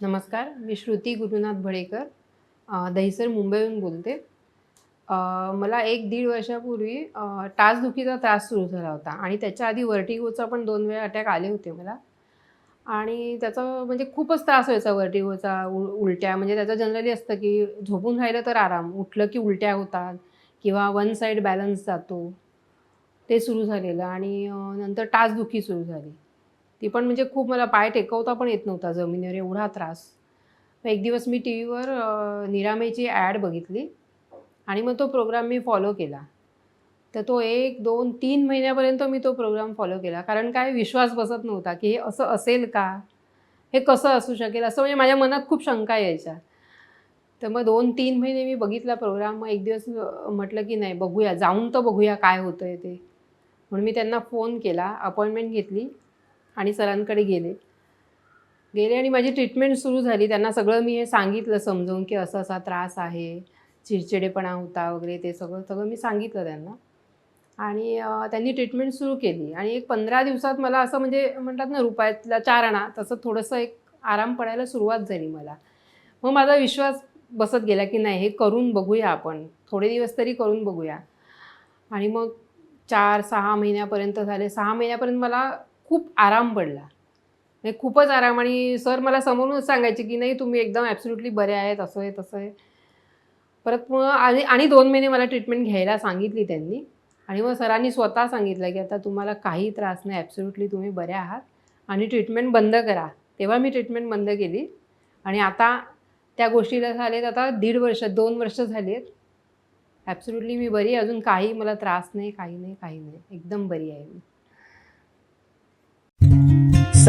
नमस्कार मी श्रुती गुरुनाथ भडेकर दहिसर मुंबईहून बोलते. मला एक दीड वर्षापूर्वी अ, टाचदुखीचा त्रास सुरू झाला होता आणि त्याच्या आधी वर्टिगोचा पण दोन वेळा अटॅक आले होते मला. आणि त्याचा म्हणजे खूपच त्रास व्हायचा वर्टिगोचा उल उलट्या. म्हणजे त्याचं जनरली असतं की झोपून राहिलं तर आराम उठलं की उलट्या होतात किंवा वन साईड बॅलन्स जातो. ते सुरू झालेलं आणि नंतर टाचदुखी सुरू झाली. ती पण म्हणजे खूप मला पाय टेकवता पण येत नव्हता जमिनीवर एवढा त्रास. मग एक दिवस मी टी व्हीवर निरामेची ॲड बघितली आणि मग तो प्रोग्राम मी फॉलो केला. तर तो एक दोन तीन महिन्यापर्यंत मी तो प्रोग्राम फॉलो केला. कारण काय विश्वास बसत नव्हता की हे असं असेल का? हे कसं असू शकेल? असं म्हणजे माझ्या मनात खूप शंका यायच्या. तर मग दोन तीन महिने मी बघितला प्रोग्राम. मग एक दिवस म्हटलं की नाही बघूया. जाऊन तर बघूया काय होतं आहे ते. म्हणून मी त्यांना फोन केला अपॉइंटमेंट घेतली. आणि सरांकडे गेले. गेले आणि माझी ट्रीटमेंट सुरू झाली. त्यांना सगळं मी हे सांगितलं समजवून की असं असा त्रास आहे चिडचिडेपणा होता वगैरे ते सगळं सगळं मी सांगितलं त्यांना. आणि त्यांनी ट्रीटमेंट सुरू केली. आणि एक पंधरा दिवसात मला असं म्हणजे म्हणतात ना रुपयातला चार आणा तसं थोडंसं एक आराम पडायला सुरुवात झाली मला. मग माझा विश्वास बसत गेला की नाही हे करून बघूया आपण. थोडे दिवस तरी करून बघूया. आणि मग चार सहा महिन्यापर्यंत झाले. सहा महिन्यापर्यंत मला खूप आराम पडला. म्हणजे खूपच आराम आणि सर मला समोरूनच सांगायचे की नाही तुम्ही एकदम ॲब्सोल्युटली बरे आहेत असं आहे तसं आहे. परत मग आणि आणि दोन महिने मला ट्रीटमेंट घ्यायला सांगितली त्यांनी. आणि मग सरांनी स्वतः सांगितलं की आता तुम्हाला काही त्रास नाही ॲब्सोल्युटली तुम्ही बरे आहात. आणि ट्रीटमेंट बंद करा. तेव्हा मी ट्रीटमेंट बंद केली. आणि आता त्या गोष्टीला झालेत आता दीड वर्ष दोन वर्ष झाली आहेत ॲब्सोल्युटली मी बरी अजून काही मला त्रास नाही काही नाही काही नाही. एकदम बरी आहे मी.